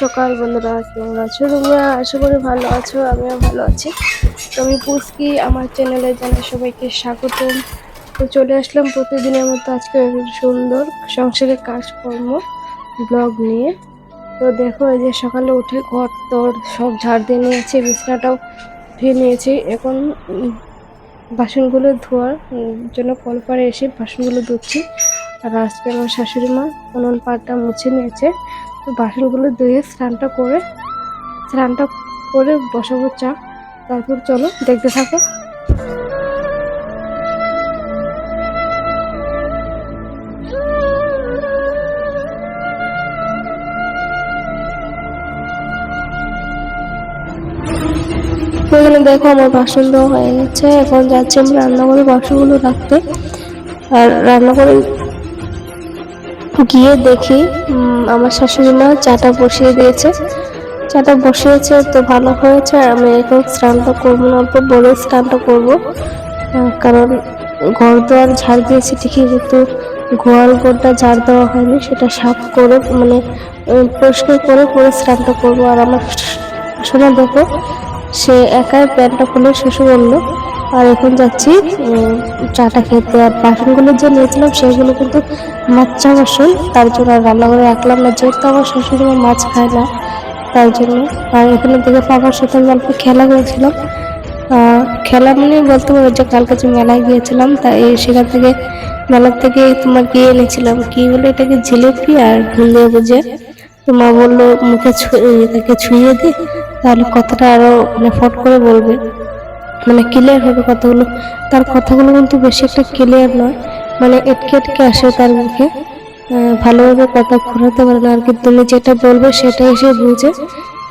সকাল বন্ধুরা, কেমন আছো? তোমরা আশা করি ভালো আছো, আমিও ভালো আছি। তো আমি পুষ্কি, আমার চ্যানেলে জানাই সবাইকে স্বাগত তো চলে আসলাম প্রতিদিনের মতো আজকে সুন্দর সংসারের কাজকর্ম ব্লগ নিয়ে। তো দেখো, এই যে সকালে উঠে ঘর তোর সব ঝাড় দিয়ে নিয়েছি, বিছনাটাও ধুয়ে নিয়েছি। এখন বাসনগুলো ধোয়ার জন্য কল পাড়ে এসে বাসনগুলো ধুচ্ছি। আর আজকে আমার শাশুড়ি মা উনুন পাড়টা মুছে নিয়েছে। তো বাসনগুলো ধুয়ে স্নানটা করে স্নানটা করে বসাবো চা। তারপর চলো দেখতে থাকো। এখানে দেখো আমার বাসন দেওয়া হয়ে গেছে। এখন যাচ্ছি আমি রান্নাঘরে বাসনগুলো রাখতে। আর রান্নাঘরে গিয়ে দেখি আমার শাশুড়ি মা চাটা বসিয়ে দিয়েছে। চাটা বসিয়েছে তো ভালো হয়েছে, আর আমি এখন স্নানটা করব না, অল্প বলে স্নানটা করব। কারণ ঘর দোয়ার ঝাড় দিয়েছি, ঠিকই কিন্তু গোয়াল ঘরটা ঝাড় দেওয়া হয়নি, সেটা সাফ করে মানে পরিষ্কার করে পরে স্নানটা করব। আর আমার শোনা দেখো, সে একাই প্যান্টটা খুলে শুশু বলল আর এখন যাচ্ছি চাটা খেতে আর বাসনগুলো যে নিয়েছিলাম সেগুলো কিন্তু মাচ্চা বাসন, তার জন্য আর রান্নাঘরে রাখলাম না, যেহেতু আমার মা মাছ খায় না, তার জন্য। আর এখানে দেখে বাবার সাথে আমি অল্প খেলা করেছিলাম। খেলা মানে বলতে পারো যে কালকে যে মেলায় গিয়েছিলাম তাই সেখান থেকে, মেলার থেকে তোমার গিয়ে এনেছিলাম? কি বলে এটাকে? জিলিপি আর বুন্দিয়া বুঝে তো মা বলল, মুখে ছুঁয়ে তাকে ছুঁয়ে দি, তাহলে কথাটা আরও মানে ফট করে বলবে। মানে ক্লিয়ার হবে কথাগুলো তার কথাগুলো কিন্তু বেশি একটা ক্লিয়ার নয়। মানে এটকে এটকে আসে তার মুখে। ভালোভাবে কথা ঘোরাতে পারে না। আর কি তুমি যেটা বলবে সেটাই সে বুঝে।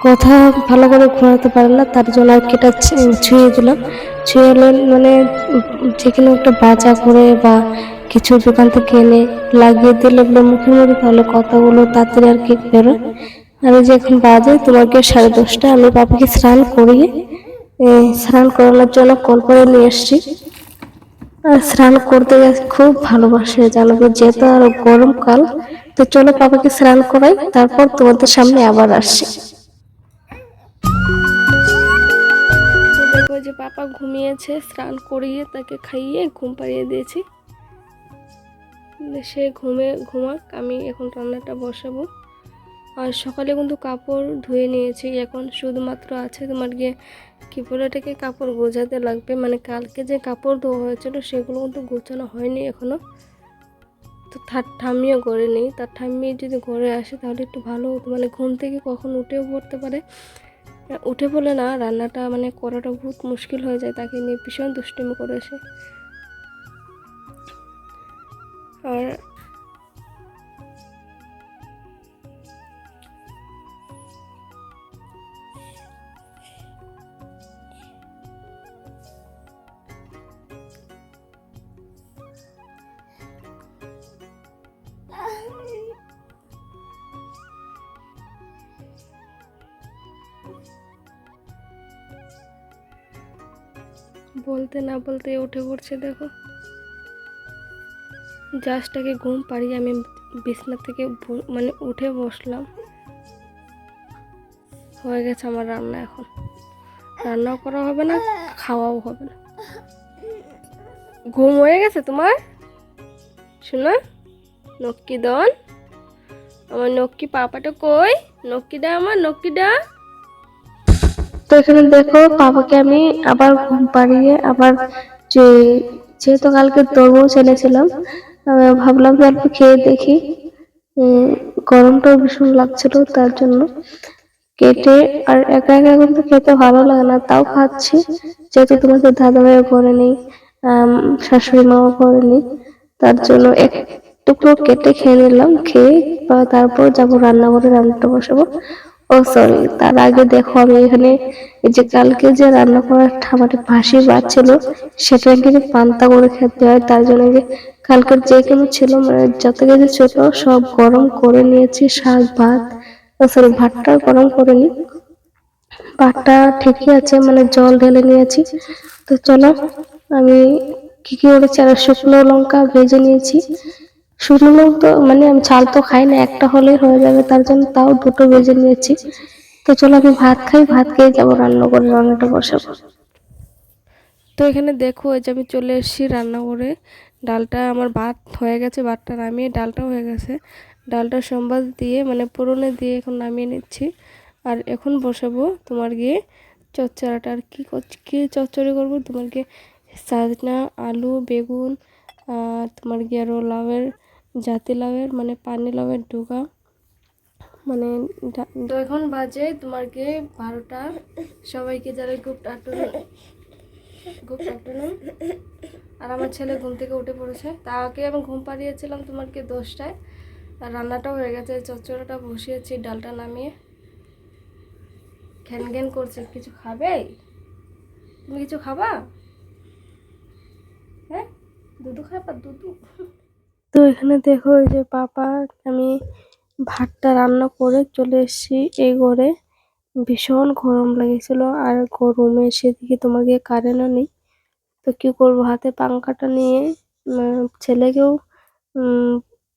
কথা ভালো করে ঘোরাতে পারে না। তার জন্য আর কি এটা ছুঁয়ে দিলাম। ছুঁয়ে মানে যে কোনো একটা বাজা করে বা কিছু দোকান থেকে এনে লাগিয়ে দিলে বলে মুখের মধ্যে, তাহলে কথাগুলো তাড়াতাড়ি আর কি বেরোয়। আমি যে এখন বাজে, তোমাকে সাড়ে দশটা আমি বাবাকে স্নান করিয়ে স্নান করানোর জন্য কল করে নিয়ে এসছি আর স্নান করতে খুব ভালোবাসে জানো যেহেতু আর গরমকাল, তো চলো পাপাকে স্নান করাই, তারপর তোমাদের সামনে আবার আসছি। দেখো যে পাপা ঘুমিয়েছে, স্নান করিয়ে তাকে খাইয়ে ঘুম পাড়িয়ে দিয়েছি। সে ঘুমে, ঘুমাক, আমি এখন রান্নাটা বসাবো। আর সকালে কিন্তু কাপড় ধুয়ে নিয়েছি। এখন শুধুমাত্র আছে তোমার গিয়ে কি কাপড় গোছাতে লাগবে। মানে কালকে যে কাপড় ধোয়া হয়েছিল সেগুলো কিন্তু গোছানো হয়নি এখনও তো তার ঠাম্মিও ঘরে নেই। তার ঠাম্মি যদি ঘরে আসে তাহলে একটু ভালো হতো। মানে ঘুম থেকে কখন উঠেও পড়তে পারে। উঠে বলে না রান্নাটা মানে করাটা বহুত মুশকিল হয়ে যায়। তাকে নিয়ে ভীষণ দুষ্টুমি করেছে আর বলতে না বলতে উঠে পড়ছে, দেখো। জাস্টটাকে ঘুম পাড়িয়ে আমি বিছনা থেকে মানে উঠে বসলাম। হয়ে গেছে আমার রান্না এখন। রান্নাও করা হবে না, খাওয়াও হবে না। ঘুম হয়ে গেছে তোমার? শোনো, নক্কি দন। আমার নক্কি পাপাটা কই? নক্কিটা আমার নক্কিটা তো এখানে দেখো বাবাকে আমি আবার ঘুম পাড়িয়ে আবার যে, যেহেতু কালকে তরমুজ এনেছিলাম ভাবলাম যে অল্প খেয়ে দেখি। গরমটাও ভীষণ লাগছিল তার জন্য। কেটে আর একা একা কিন্তু খেতে ভালো লাগে না, তাও খাচ্ছি। যেহেতু তোমাদের দাদা ভাইও ঘরে নেই শাশুড়ি মাও ঘরে নেই, তার জন্য এক টুকরো কেটে খেয়ে নিলাম, খেয়ে তারপর যাব রান্নাঘরে, রান্নাটা বসাবো। ও সরি তার আগে দেখো আমি এখানে এই যে কালকে যে রান্না করার খাবারে বাসি ভাত ছিল, সেটা কিন্তু পান্তা করে খেতে হয়, তার জন্য যে কালকের যে কোনো ছিল মানে যত কিছু ছিল, সব গরম করে নিয়েছি, শাক, ভাত সরি ভাতটা গরম করে নি ভাতটা ঠিকই আছে মানে জল ঢেলে নিয়েছি। তো চলো, আমি কি কি করেছি, আর শুকনো লঙ্কা ভেজে নিয়েছি। শুকনো তো মানে আমি চাল তো খাই না, একটা হলেই হয়ে যাবে, তার জন্য তাও দুটো ভেজে নিয়েছি। তো চলো আমি ভাত খাই, ভাত খেয়ে যাব রান্না করে রান্নাটা বসাবো। তো এখানে দেখো যে আমি চলে এসেছি রান্না করে ডালটা আমার ভাত হয়ে গেছে, ভাতটা নামিয়ে, ডালটাও হয়ে গেছে। ডালটা সম্বাদ দিয়ে মানে পুরনে দিয়ে এখন নামিয়ে নিচ্ছি। আর এখন বসাবো তোমার গিয়ে চচ্চড়াটা। আর কী কী চচ্চড়ি করব? তোমার গিয়ে সাজনা, আলু, বেগুন তোমার গিয়ে আরও লাউয়ের জাতি লাউয়ের মানে পানি লাউয়ের ডুগা। মানে তো এখন বাজে তোমার গিয়ে বারোটা। সবাইকে যারা গুড আফটারনুন। Good afternoon. আর আমার ছেলে ঘুম থেকে উঠে পড়েছে। তাকে আমি ঘুম পাড়িয়েছিলাম তোমারকে দশটায়। আর রান্নাটাও হয়ে গেছে, চচ্চড়াটা বসিয়েছি, ডালটা নামিয়ে। ঘ্যান ঘ্যান করছে, কিছু খাবে? তুমি কিছু খাবা? হ্যাঁ? দুধু খাবা? দুধু তো এখানে দেখো এই যে পাপা, আমি ভাতটা রান্না করে চলে এসেছি এই ঘরে। ভীষণ গরম লেগেছিল আর গরমে সেদিকে তোমাকে কারেন্টও নেই। তো কি করব, হাতে পাংখাটা নিয়ে ছেলেকেও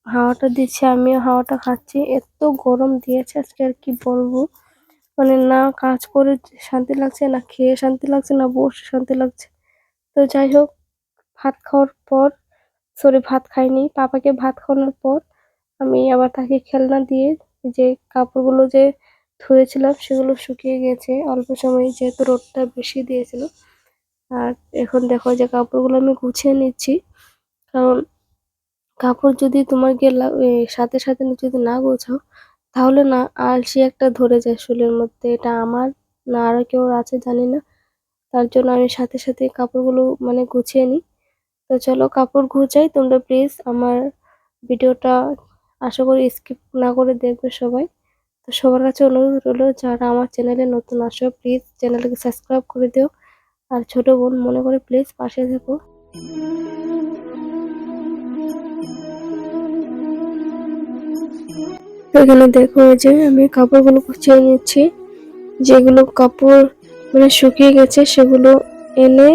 হাওয়াটা দিচ্ছে, আমিও হাওয়াটা খাচ্ছি। এত গরম দিয়েছে আজকে আর কি বলব। মানে না কাজ করে শান্তি লাগছে, না খেয়ে শান্তি লাগছে, না বসে শান্তি লাগছে। তো যাই হোক, ভাত খাওয়ার পর সরি, ভাত খাইনি। পাপাকে ভাত খাওয়ানোর পর আমি আবার তাকে খেলনা দিয়ে যে কাপড়গুলো যে ধুয়েছিলাম সেগুলো শুকিয়ে গেছে। অল্প সময় যেহেতু রোদটা বেশি দিয়েছিল। আর এখন দেখো যে কাপড়গুলো আমি গুছিয়ে নিচ্ছি। কারণ কাপড় যদি তোমার গিয়ে লা- সাথে সাথে যদি না গোছাও, তাহলে না আলসি একটা ধরে যায় শুলের মধ্যে। এটা আমার না আরও কেউ আছে জানি না। তার জন্য আমি সাথে সাথে কাপড়গুলো মানে গুছিয়ে নিই। তো চলো কাপড় গুছাই, তোমরা প্লিজ আমার ভিডিওটা আশা করি স্কিপ না করে দেখবে সবাই। তো সবার কাছে অনুরোধ রইল, যারা আমার চ্যানেলে নতুন আসো প্লিজ চ্যানেলকে সাবস্ক্রাইব করে দিও। আর ছোট বোন, মনে করে প্লিজ পাশে থেকো। এখানে দেখো যে আমি কাপড়গুলো গুছিয়ে নিচ্ছি, যেগুলো কাপড় মানে শুকিয়ে গেছে সেগুলো এনে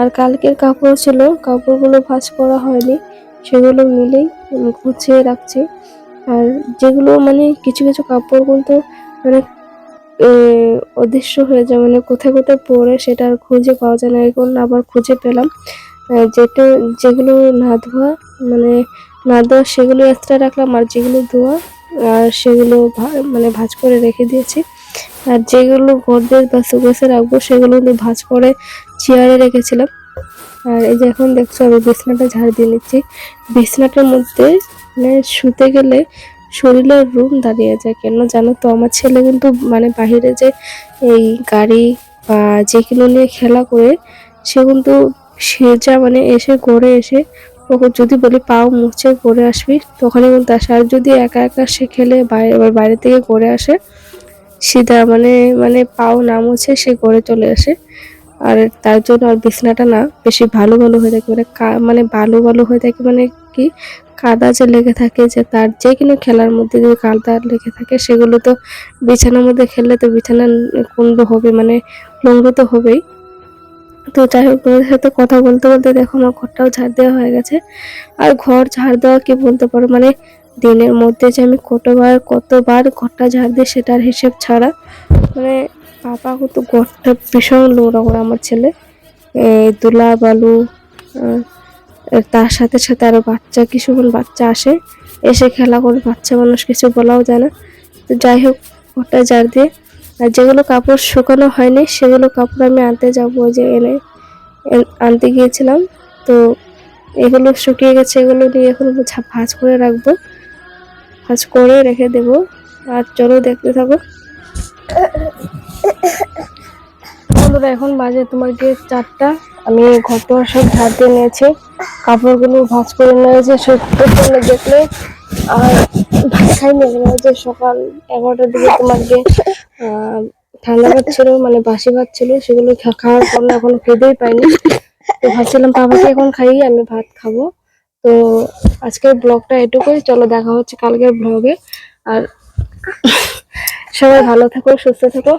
আর কালকের কাপড় ছিল, কাপড়গুলো ভাঁজ করা হয়নি, সেগুলো মিলেই গুছিয়ে রাখছি। আর যেগুলো মানে কিছু কিছু কাপড় কিন্তু মানে অদৃশ্য হয়ে যায় মানে কোথায় কোথায় পরে সেটা আর খুঁজে পাওয়া যায় না এখন আবার খুঁজে পেলাম। যেটা, যেগুলো না ধোয়া মানে না ধোয়া সেগুলো এক্সট্রা রাখলাম, আর যেগুলো ধোয়া, আর সেগুলো মানে ভাঁজ করে রেখে দিয়েছি। আর যেগুলো গডরেজ বা সুকেসে রাখব, সেগুলো কিন্তু ভাঁজ করে চেয়ারে রেখেছিলাম। আর এই যে এখন দেখছ, আমি বিছনাটা ঝাড় দিয়ে নিচ্ছি। বিছনাটার মধ্যে মানে শুতে গেলে শরীরের রুম দাঁড়িয়ে যায়। কেন জানো তো, আমার ছেলে কিন্তু মানে বাইরে যে এই গাড়ি বা যে যেগুলো নিয়ে খেলা করে, সে কিন্তু সে যা মানে এসে ঘরে এসে ওকে যদি বলি পাও মুছে করে আসবি, তখনই কিন্তু আসে। আর যদি একা একা সে খেলে, বাইরে বাইরে থেকে ঘরে আসে সিধা মানে মানে পাও না মুছে সে ঘরে চলে আসে। আর তার জন্য আর বিছনাটা না বেশি ভালো ভালো হয়ে থাকে। মানে মানে ভালো ভালো হয়ে থাকে মানে কি, কাদা যে লেগে থাকে, যে তার যে কোনো খেলার মধ্যে যদি কাদা লেগে থাকে, সেগুলো তো বিছানার মধ্যে খেললে তো বিছানা কুণ্ড হবে মানে নোংরা তো হবেই। তো যাই হোক, তোমাদের সাথে কথা বলতে বলতে দেখো আমার ঘরটাও ঝাড় দেওয়া হয়ে গেছে। আর ঘর ঝাড় দেওয়া কি বলতে পারো? মানে দিনের মধ্যে যে আমি কতবার কতবার ঘরটা ঝাড় দিই সেটার হিসেব ছাড়া। মানে পাপা কিন্তু ঘরটা ভীষণ নোংরা করে আমার ছেলে। দুলা বালু তার সাথে সাথে আরও বাচ্চা, কিছুক্ষণ বাচ্চা আসে। এসে খেলা করে, বাচ্চা মানুষ কিছু বলাও যায় না। তো যাই হোক, ঘরটা ঝাড় দিয়ে আর যেগুলো কাপড় শুকানো হয়নি, সেগুলো কাপড় আমি আনতে যাব যে এনে আনতে গিয়েছিলাম। তো এগুলো শুকিয়ে গেছে, এগুলো নিয়ে এখন ভাঁজ করে রাখব। ভাঁজ করে রেখে দেবো। আর চলো দেখতে থাকো। বন্ধুরা, এখন বাজে তোমার গিয়ে চারটা। আমি ঘর ঘরটা সব ঝাড় দিয়ে নিয়েছি। কাপড়গুলো ভাঁজ করে নিয়েছে সত্যি দেখলে। আর ভাত খাইনি মনে হয় যে সকাল এগারোটার দিকে তোমার গিয়ে ঠান্ডা ভাত ছিল মানে বাসি ভাত ছিল সেগুলো খাওয়ার পর এখন খেতেই পাইনি। তো ভাবছিলাম বাবাকে এখন খাইয়ে আমি ভাত খাব। তো আজকের ব্লগটা এটুকুই, চলো দেখা হচ্ছে কালকের ব্লগে। আর সবাই ভালো থাকো, সুস্থ থাকো।